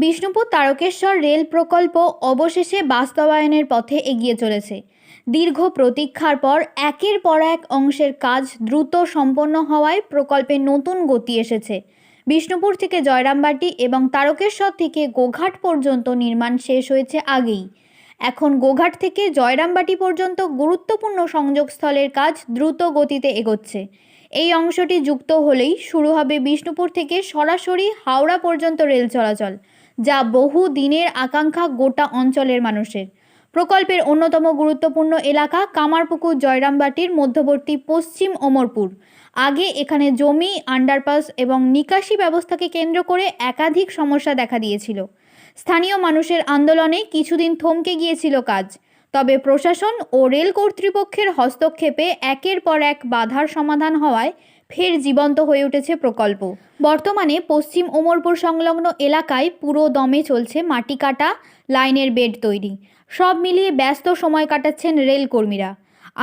Bishnupur Tarakeswar rail প্রকল্প অবশেষে বাস্তবায়নের পথে এগিয়ে চলেছে। দীর্ঘ প্রতীক্ষার পর একের পর এক অংশের কাজ দ্রুত সম্পন্ন হওয়ায় প্রকল্পে নতুন গতি এসেছে। বিষ্ণুপুর থেকে জয়রামবাটি এবং তারকেশ্বর থেকে গোঘাট পর্যন্ত নির্মাণ শেষ হয়েছে আগেই। এখন গোঘাট থেকে জয়রামবাটি পর্যন্ত গুরুত্বপূর্ণ সংযোগস্থলের কাজ দ্রুত গতিতে এগোচ্ছে। এই অংশটি যুক্ত হলেই শুরু হবে বিষ্ণুপুর থেকে সরাসরি হাওড়া পর্যন্ত রেল চলাচল। যা বহু দিনের আকাঙ্ক্ষা গোটা অঞ্চলের মানুষের। প্রকল্পের অন্যতম গুরুত্বপূর্ণ এলাকা কামারপুকুর জয়রামবাটির মধ্যবর্তী পশ্চিম ওমরপুর। আগে এখানে জমি, আন্ডারপাস এবং নিকাশি ব্যবস্থাকে কেন্দ্র করে একাধিক সমস্যা দেখা দিয়েছিল। স্থানীয় মানুষের আন্দোলনে কিছুদিন থমকে গিয়েছিল কাজ। তবে প্রশাসন ও রেল কর্তৃপক্ষের হস্তক্ষেপে একের পর এক বাধার সমাধান হওয়ায় ফের জীবন্ত হয়ে উঠেছে প্রকল্প। বর্তমানে পশ্চিম ওমরপুর সংলগ্ন এলাকায় পুরো দমে চলছে মাটি কাটা, লাইনের বেড তৈরি। সব মিলিয়ে ব্যস্ত সময় কাটাচ্ছেন রেল কর্মীরা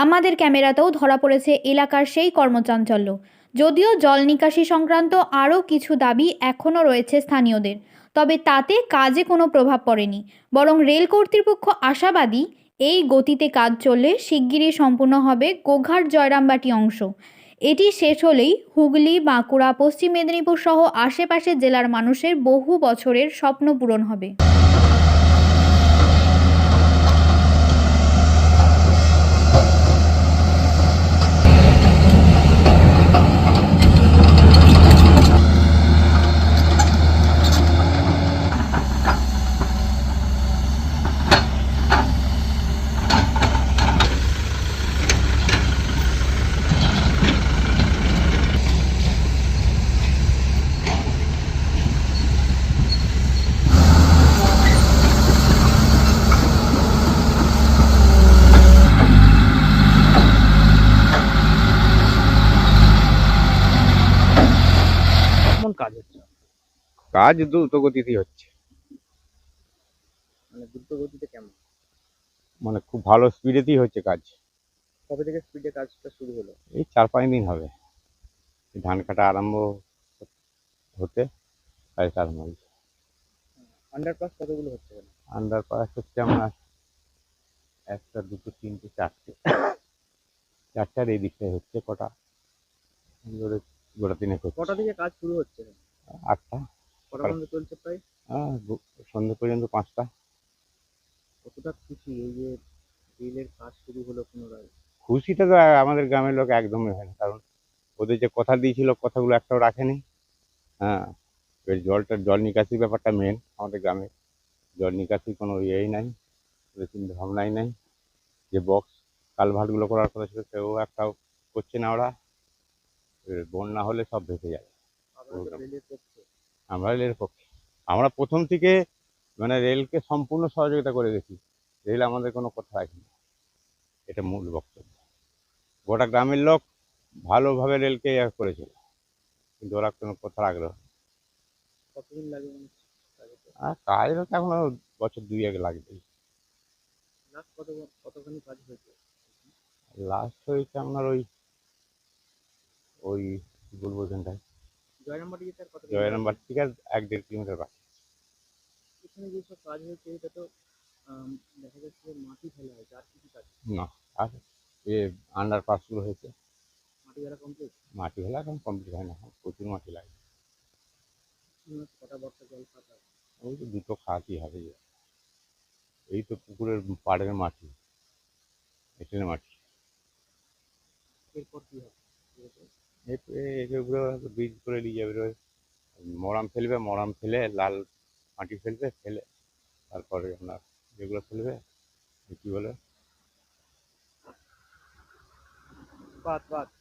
আমাদের ক্যামেরাতেও ধরা পড়েছে এলাকার সেই কর্মচাঞ্চল্য। যদিও জল নিকাশি সংক্রান্ত আরও কিছু দাবি এখনও রয়েছে স্থানীয়দের, তবে তাতে কাজে কোনো প্রভাব পড়েনি। বরং রেল কর্তৃপক্ষ আশাবাদী এই গতিতে কাজ চললে শিগগিরই সম্পূর্ণ হবে গোঘাট জয়রামবাটি অংশ। এটি শেষ হলেই হুগলি, বাঁকুড়া, পশ্চিম মেদিনীপুর সহ আশেপাশের জেলার মানুষের বহু বছরের স্বপ্ন পূরণ হবে। কাজ দ্রুত গতিতেই হচ্ছে। মানে দ্রুত গতিতে কেমন? মানে খুব ভালো স্পিডেতেই হচ্ছে কাজ। কবে থেকে স্পিডে কাজটা শুরু হলো? এই চার পাঁচ দিন হবে। ধান কাটা আরম্ভ হতে সাড়ে চার মাস। আন্ডারপাস কতগুলো হচ্ছে এখানে? আন্ডার পাস হচ্ছে আমরা একটা দুটো তিনটে চারটে। চারটার এই দিকটায় হচ্ছে কটা। গোটা তিনেক হচ্ছে। কটা থেকে কাজ শুরু হচ্ছে? আটটা। চলছে প্রায়? সন্ধ্যে পর্যন্ত পাঁচটা। কতটা খুশি এই যে রেলের কাজ শুরু হলো পুনরায়? খুশিটা তো আমাদের গ্রামের লোক একদমই হয় না কারণ ওদের যে কথা দিয়েছিল কথাগুলো একটাও রাখেনি। হ্যাঁ এবার জলটা জল নিকাশির ব্যাপারটা মেন আমাদের গ্রামে। জল নিকাশি কোনো ইয়েই নাই ওদের চিন্তা ভাবনাই নাই। যে বক্স কালভার্টগুলো করার কথা ছিল সেও একটাও করছে না ওরা। বন্যা হলে সব ভেসে যায়। আমরা রেলের পক্ষে। আমরা প্রথম থেকে মানে রেলকে সম্পূর্ণ সহযোগিতা করে গেছি রেল আমাদের কোনো কথা রাখেনি এটা মূল বক্তব্য। গোটা গ্রামের লোক ভালোভাবে রেলকে ইয়ে করেছিল কিন্তু ওরা কোনো কথা রাখল। কতদিন লাগে হচ্ছে? কাজে? আর কাজ তো এখনও বছর দুই আগে লাগবে। লাস্ট হয়েছে? লাস্ট হয়েছে আপনার ওই ওই কি বলব ওখানটায় জয়রামবাটি যেতে আর কত জয়রামবাগ থেকে এক দেড় কিলোমিটার বাকি। এখানে যেসব কাজ হয়েছে এটা তো দেখা যাচ্ছে মাটি ফেলা হয়েছে আর কিছু কাজ? না আর এ আন্ডার পাসগুলো হয়েছে। মাটি ফেলা কমপ্লিট মাটি ফেলা এখন কমপ্লিট হয় না প্রচুর মাটি লাগে। কটা বর্ষা জল খাতা ওই তো দুটো খাওয়াতেই হবে এই তো পুকুরের পাড়ের মাটি এখানে মাটি। এরপর কি হবে? এগুলো বীজ করে নিয়ে যাবে ওই মরাম ফেলবে মরাম ফেলে লাল মাটি ফেলবে ফেলে। তারপরে আপনার যেগুলো ফেলবে কি বলে?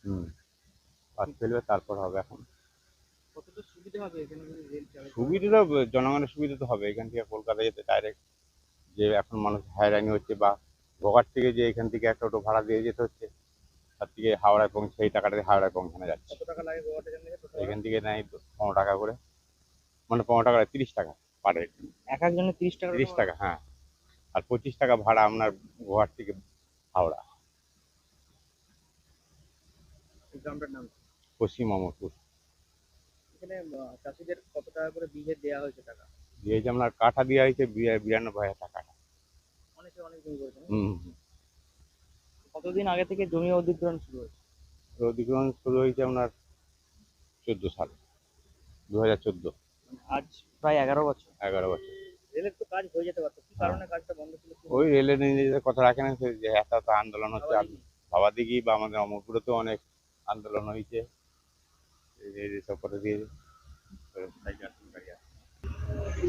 হুম। পাত ফেলবে তারপর হবে এখন। কতটা সুবিধা হবে এখানে যদি রেল চালায় সুবিধা তো জনগণের সুবিধা তো হবে। এখান থেকে কলকাতা যেতে ডাইরেক্ট যে এখন মানুষ হয়রানি হচ্ছে বা থেকে যে এখান থেকে একটা টোটো ভাড়া দিয়ে যেতে হচ্ছে। তার থেকে হাওড়ায় পৌঁছে সেই টাকাটা দিয়ে হাওড়ায় পৌঁছানো যাচ্ছে। কত টাকা লাগে গোয়াটা এখান থেকে নেয় পনেরো টাকা করে। মানে পনেরো টাকা তিরিশ টাকা পার হেড এক একজনের তিরিশ টাকা তিরিশ টাকা হ্যাঁ? আর পঁচিশ টাকা ভাড়া আপনার গোহাট থেকে হাওড়া। গ্রামটার নাম? পশ্চিম অমরপুর। এখানে চাষিদের কত টাকা করে বিঘে দেওয়া হয়েছে টাকা? দিয়েছে আপনার কাঠা দেওয়া হয়েছে বিরা- বিরানব্বই হাজার টাকা। অনেকে অনেক হুম। কতদিন আগে থেকে জমি অধিগ্রহণ শুরু হয়েছে? অধিগ্রহণ শুরু হয়েছে আপনার চোদ্দ সাল দু হাজার চোদ্দ। মানে আজ প্রায় এগারো বছর। এগারো বছর। রেলের তো কাজ হয়ে যেতে পারতো। কি কারণে কাজটা বন্ধ ছিল? ওই রেলের নিজেদের কথা রাখে না যে এত এত আন্দোলন হচ্ছে। ভাবাদিঘি? বা আমাদের অমরপুরেতেও অনেক আন্দোলন হয়েছে। সব দিয়ে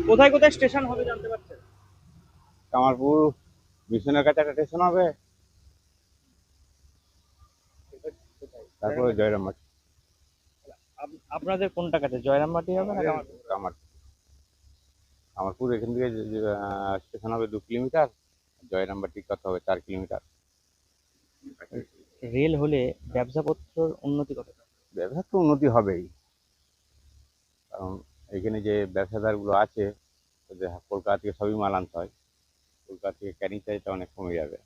কোথায় কোথায় স্টেশন হবে জানতে পারছেন? কামারপুর মিশনের কাছে একটা স্টেশন হবে। তারপরে জয়রামবাটি আপ- আপনাদের কোনটা কাছে জয়রামবাটি হবে না? কামার কামারপুর এখান থেকে স্টেশন হবে দু কিলোমিটার জয়রামবাটি কত হবে চার কিলোমিটার। রেল হলে ব্যবসাপত্রর উন্নতি কতটা? ব্যবসার তো উন্নতি হবেই। কারণ এখানে যে ব্যবসাদারগুলো আছে ওদের কলকাতা থেকে সবই মাল আনতে হয়। কলকাতা থেকে ক্যারিং চার্জটা অনেক কমে যাবে।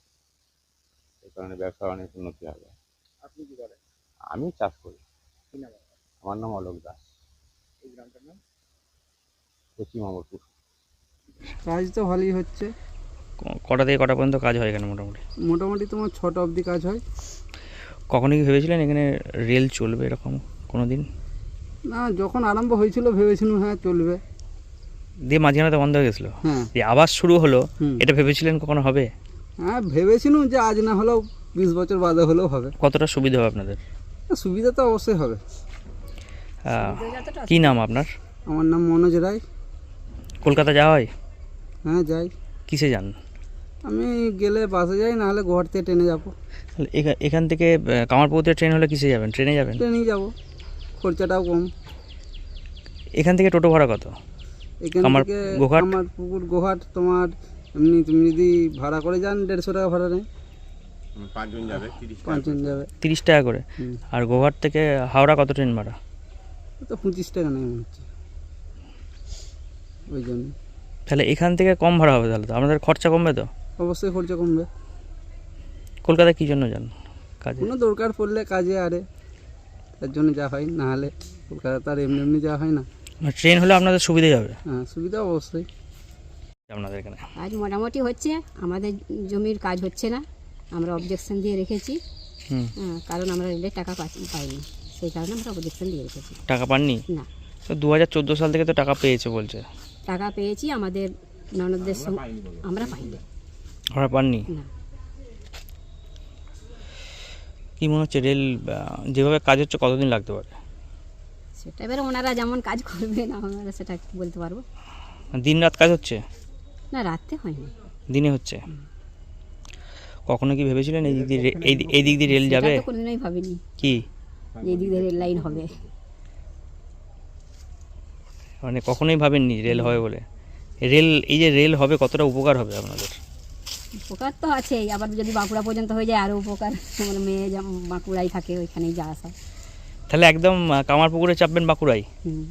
এই কারণে ব্যবসার অনেক উন্নতি হবে। আপনি কি করেন? আমি চাষ করি। কি নাম আমার নাম অলোক দাস। এই গ্রামটার নাম? পশ্চিম অমরপুর। কাজ তো ভালোই হচ্ছে। কটা থেকে কটা পর্যন্ত কাজ হয় এখানে মোটামুটি? মোটামুটি তোমার ছটা অবধি কাজ হয়। কখনো কি ভেবেছিলেন এখানে রেল চলবে এরকম কোনো দিন না যখন আরম্ভ হয়েছিল ভেবেছিলাম হ্যাঁ চলবে। দিয়ে মাঝখানে তো বন্ধ হয়ে গেছিল। হ্যাঁ। দিয়ে আবার শুরু হলো এটা ভেবেছিলেন কখনো হবে? হ্যাঁ ভেবেছিলাম যে আজ না হলেও বিশ বছর বাদে হলেও হবে। কতটা সুবিধা হবে আপনাদের? সুবিধা তো অবশ্যই হবে। কি নাম আপনার? আমার নাম মনোজ রায়। কলকাতা যাওয়া হয়? হ্যাঁ যাই। কিসে যান? আমি গেলে বাসে যাই না হলে গুয়াহাটি থেকে ট্রেনে যাব। তাহলে এখা- এখান থেকে আহ, কামারপুকুর ট্রেন হলে কিসে যাবেন? ট্রেনে যাবেন? ট্রেনেই যাব। খরচাটাও কম। এখান থেকে টোটো ভাড়া কত? এখান থেকে? আমার পুকুর গোহাট তোমার এমনি তুমি যদি ভাড়া করে যান দেড়শো টাকা ভাড়া নেই পাঁচজন যাবে তিরিশ পাঁচজন যাবে। তিরিশ টাকা করে? আর গোঘাট থেকে হাওড়া কত ট্রেন ভাড়া? তো পঁচিশ টাকা নেই মনে হচ্ছে। ওই জন্য। তাহলে এখান থেকে কম ভাড়া হবে তাহলে তো? আপনাদের খরচা কমবে তো? অবশ্যই খরচা কমবে। কলকাতায় কী জন্য যান কাজে? কোনো দরকার পড়লে কাজে আরে। তার জন্য যা হয় না হলে কলকাতা তার এমনি এমনি যাওয়া হয় না। মানে ট্রেন হলে আপনাদের সুবিধাই হবে? হ্যাঁ সুবিধা অবশ্যই। আপনাদের এখানে? কাজ মোটামুটি হচ্ছে আমাদের জমির কাজ হচ্ছে না। আমরা অবজেকশন দিয়ে রেখেছি। হ্যাঁ, কারণ আমরা রেলের টাকা পাইনি। সেই কারণে আমরা অবজেকশন দিয়ে রেখেছি। টাকা পাননি? না। তো দু হাজার চোদ্দ সাল থেকে তো টাকা পেয়েছে বলছে। টাকা পেয়েছি আমাদের ননদদের আমরা পাইনি আপনারা পাননি? না। কি মনে হচ্ছে রেল যেভাবে কাজ হচ্ছে কতদিন লাগতে পারে? সেটা এবারে ওনারা যেমন কাজ করবেন আমরা সেটা কি বলতে পারব। দিন রাত কাজ হচ্ছে? না রাত্রে হয়নি। দিনে হচ্ছে? কখনো কি ভেবেছিলেন এই দিক দিয়ে এই দিক দিয়ে রেল যাবে? কোনোদিনই ভাবিনি। কি? এই দিক দিয়ে রেল লাইন হবে। মানে কখনোই ভাবেননি রেল হবে বলে? রেল এই যে রেল হবে কতটা উপকার হবে আপনাদের? উপকার তো আছেই আবার যদি বাঁকুড়া পর্যন্ত হয়ে যায় আরও উপকার। আমার মেয়ে বাঁকুড়াই থাকে ওইখানেই যা আসা। তাহলে একদম আহ, কামারপুকুরে চাপবেন বাঁকুড়ায়? হুম।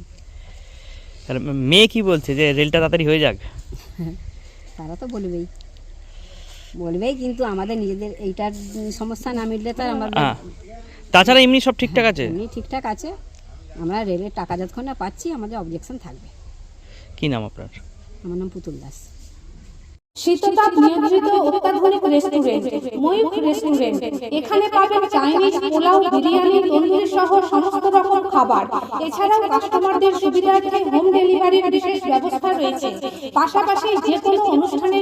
তাহলে মেয়ে কি বলছে যে রেলটা তাড়াতাড়ি হয়ে যাক? তারা তো বলবেই। বলবেই কিন্তু আমাদের নিজেদের এইটার সমস্যা না মিটলে তো আর আমার তাছাড়া এমনি সব ঠিকঠাক আছে? এমনি ঠিকঠাক আছে। আমরা রেলের টাকা যতক্ষণ না পাচ্ছি আমাদের অবজেকশন থাকবে। কি নাম আপনার? আমার নাম পুতুল দাস। শীততাপ নিয়ন্ত্রিত অত্যাধুনিক রেস্টুরেন্ট ময়ূখ রেস্টুরেন্ট এখানে পাবেন চাইনিজ পোলাও বিরিয়ানি তন্দুরি সহ সমস্ত রকম খাবার। এছাড়াও কাস্টমারদের সুবিধার্থে হোম ডেলিভারির বিশেষ ব্যবস্থা রয়েছে। পাশাপাশি যে কোনো অনুষ্ঠানের জন্য